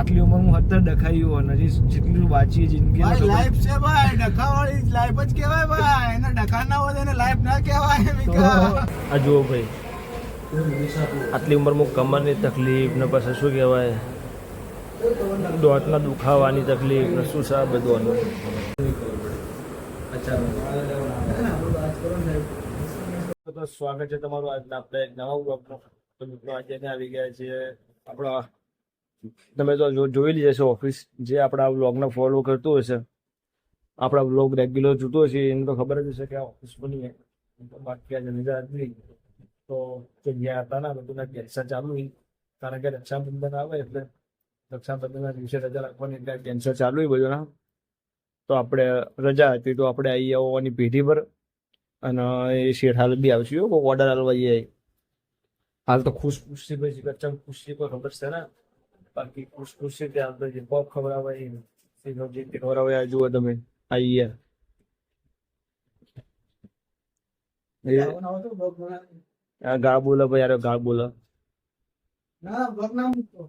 આટલી ઉંમર હું અત્યારે ડખાયું અને હજી જેટલું વાંચી જિંદગી લાઈફ છે ભાઈ ડખાવાળી લાઈફ જ કહેવાય ભાઈ. એને ડખા ના હોય એને લાઈફ ના કહેવાય આ જુઓ ભાઈ આટલી ઉંમરમાં કમરની તકલીફ ને પછી શું કહેવાય? દોટના દુખાવાની તકલીફ ને શું છે બધું તો સ્વાગત છે તમારું આજના આપણે નવા બ્લોગમાં તો મિત્રો આજે આવી ગયા છીએ આપણા તમે તો જો- જોયેલી જ હશે ઓફિસ જે આપણા બ્લોગને ફોલો કરતું હશે આપણા બ્લોગ રેગ્યુલર જોતો હશે એને તો ખબર જ હશે કે આ ઓફિસ બની. તો બાકી આજે નિરાશ નહીં તો જે જ્યાં હતા ને બધું કેન્સર ચાલુ કારણ કે રક્ષાબંધન આવે એટલે રક્ષાબંધનના દિવસે રજા રાખવાની એટલે કેન્સર ચાલુ બધું ના તો આપણે રજા હતી તો આપણે આવી આવવાની પેઢી પર. અને એ શેઠ હાલ બી આવશે ઓર્ડર હાલવા જઈએ હાલ તો ખુશ ખુશ છે ભાઈ ખુશી ખુશ ખબર છે ને? બાકી ખુશ ખુશ છે ત્યાં તો જે પોપ ખવડાવે એ સીધો જે ખવડાવે આ જુઓ તમે. આ ગા બોલો ભાઈ યાર ગા બોલો. ના બ્લોગ ના મૂકતો.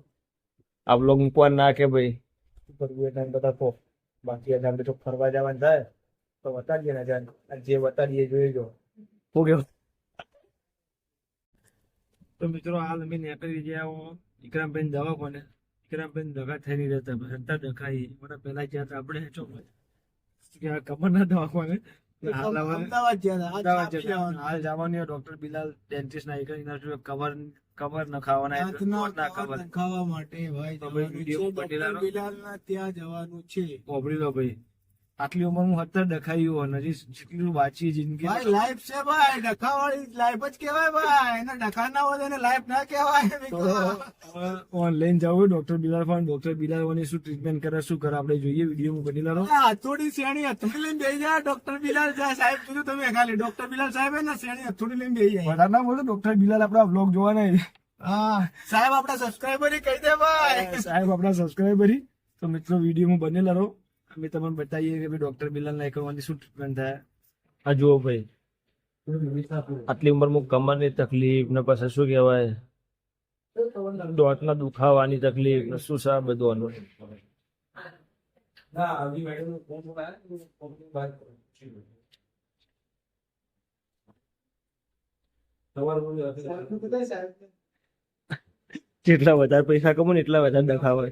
આ બ્લોગ મૂકવા ના કે ભાઈ કરવું બધા બાકી આજે આપણે તો ફરવા જવાનું થાય તો બતાડીએ ને જાન જે બતાડીએ જોઈ જો શું કેવું? તો મિત્રો હાલ અમે નીકળી ગયા વિક્રમબેન દવાખાને. વિક્રમબેન દગા થઈ નહીં રહેતા હતા. દખાઈ મને પેલા ગયા હતા આપણે ચો કમર ના દવાખાને. હાલ. જવાનું. ડોક્ટર બિલાલ ડેન્ટિસ્ટ ના એક કવર કવર ન ખાવાના ના કવર ખાવા માટે ભાઈ બિલાલના ત્યાં જવાનું છે. પોપડી લો ભાઈ. આટલી ઉંમર હું અત્યારે ડખાયું હજી જેટલું વાંચી જિંદગી. ભાઈ લાઈફ છે ભાઈ ડખાવાળી લાઈફ જ કહેવાય ભાઈ. એને ડખા ના હોય એને લાઈફ ના કહેવાય ઓનલાઈન જવું ડોક્ટર બિલાલ પણ ડોક્ટર બિલાલ ઓની શું ટ્રીટમેન્ટ કરે શું કરે આપણે જોઈએ વીડિયો હું બની લાવો હથોડી શેણી હથોડી લઈને બેસી જાય ડોક્ટર બિલાલ જાય. સાહેબ કીધું તમે ખાલી ડોક્ટર બિલાલ સાહેબ હે ને શેણી હથોડી લઈને બેસી જાય. વધારે ના બોલો ડોક્ટર બિલાલ આપણા બ્લોગ જોવા નહીં. હા સાહેબ આપડા સબસ્ક્રાઈબર કહી દે ભાઈ. સાહેબ આપણા સબસ્ક્રાઈબર તો મિત્રો વિડીયોમાં બનેલા રહો અમે તમને બતાવીએ કે ભાઈ ડોક્ટર બિલાલ ના કરવાની શું ટ્રીટમેન્ટ થાય. આ જુઓ ભાઈ. આટલી ઉંમરમાં કમરની તકલીફ ને પછી શું કહેવાય? દોતના દુખાવાની તકલીફ ને શું સા બધું આનું? જેટલા વધારે પૈસા કમો ને એટલા વધારે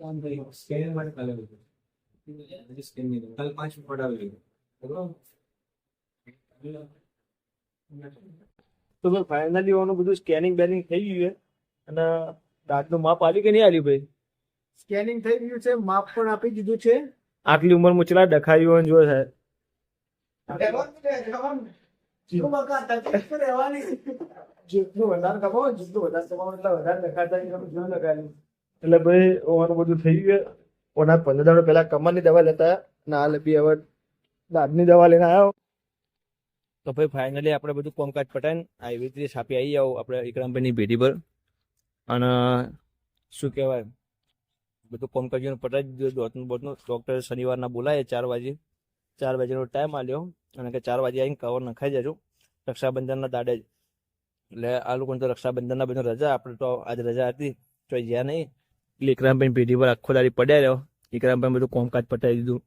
કામ કર્યું. તો ભાઈ ફાઇનલી ઓનું બધું સ્કેનિંગ બેનિંગ થઈ ગયું છે. અને દાંતનું માપ આવ્યું કે નહીં આવ્યું ભાઈ? સ્કેનિંગ થઈ ગયું છે. માપ પણ આપી દીધું છે. આટલી ઉંમર મુચલા ડખાયું હોય જો સાહેબ. જેટલું વધારે કમાવો જેટલું વધારે કમાવો એટલા વધારે જો ભાઈ ઓવાનું બધું થઈ ગયું ઓના પંદર દાડો પહેલા કમરની દવા લેતા ના લેપી બી હવે દાદની દવા લઈને આવ્યો તો ભાઈ ફાઇનલી આપણે બધું કોમકાજ પટાઈને આવી રીતે છાપી આવી જાવ આપણે વિક્રમભાઈની ભેટી પર અને શું કહેવાય બધું કોમકાજ પટાવી દીધું દોતનું બોતનું ડૉક્ટર શનિવારના બોલાય ચાર વાગે ચાર વાગ્યાનો ટાઈમ આલ્યો અને કે ચાર વાગે આવીને કવર નખાઈ જજો રક્ષાબંધનના દાડે જ. એટલે આ લોકોને તો રક્ષાબંધનના બધું રજા, આપણે તો આજે રજા હતી, તો જ્યાં નહીં. એટલે ઇકરામભાઈ પેઢી પર આખો દાડી પડ્યા રહ્યો. ઇકરામભાઈ બધું કોમકાજ પટાવી દીધું.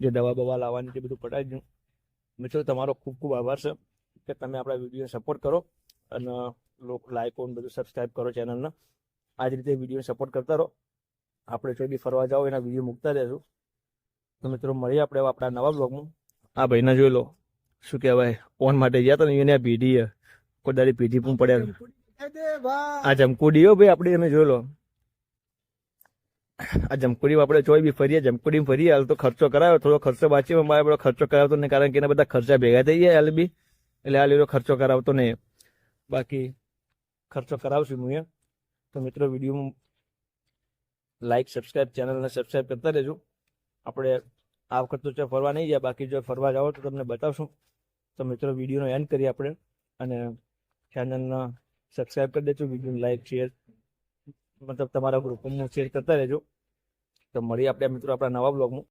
જે દવા બવા લાવવાની તે બધું પટાવી દીધું. મિત્રો, તમારો ખૂબ ખૂબ આભાર છે કે તમે આપણા વીડિયો સપોર્ટ કરો અને લોકો લાઈકો બધું સબસ્ક્રાઈબ કરો ચેનલને આ જ રીતે વીડિયો સપોર્ટ કરતા રહો. આપણે જો બી ફરવા જાઓ એના વીડિયો મૂકતા રહેશું. તો મિત્રો, મળીએ આપણે આપણા નવા બ્લોગમાં આ ભાઈને જોઈ લો. શું કહેવાય ઓન માટે ગયા હતા ને એને પીઢી કોઈ દાડી પીઢી પણ પડ્યા આ જમકુડી હો ભાઈ આપણે એને જોઈ લો. આ જમકુડી આપણે જોઈ બી ફરીએ જમકુડી ફરીએ હાલ તો ખર્ચો કરાયો થોડો ખર્ચો બાચી મારે બધો ખર્ચો કરાવતો નહીં કારણ કે એના બધા ખર્ચા ભેગા થઈ ગયા હાલ બી. એટલે હાલ એનો ખર્ચો કરાવતો નહીં. બાકી ખર્ચો કરાવશું હું તો મિત્રો વીડિયો લાઈક સબસ્ક્રાઇબ ચેનલને સબસ્ક્રાઇબ કરતા રહેજો. આપણે આ વખત તો ફરવા નહીં જાય બાકી જો ફરવા જાઓ તો તમને બતાવશું. તો મિત્રો, વિડીયોનો એન્ડ કરીએ આપણે. અને ચેનલને સબસ્ક્રાઈબ કરી દેજો વીડિયો લાઈક શેર મતલબ તમારા ગ્રુપમાં શેર કરતા રહેજો. તો મળીએ આપણે મિત્રો આપણા નવા બ્લોગમાં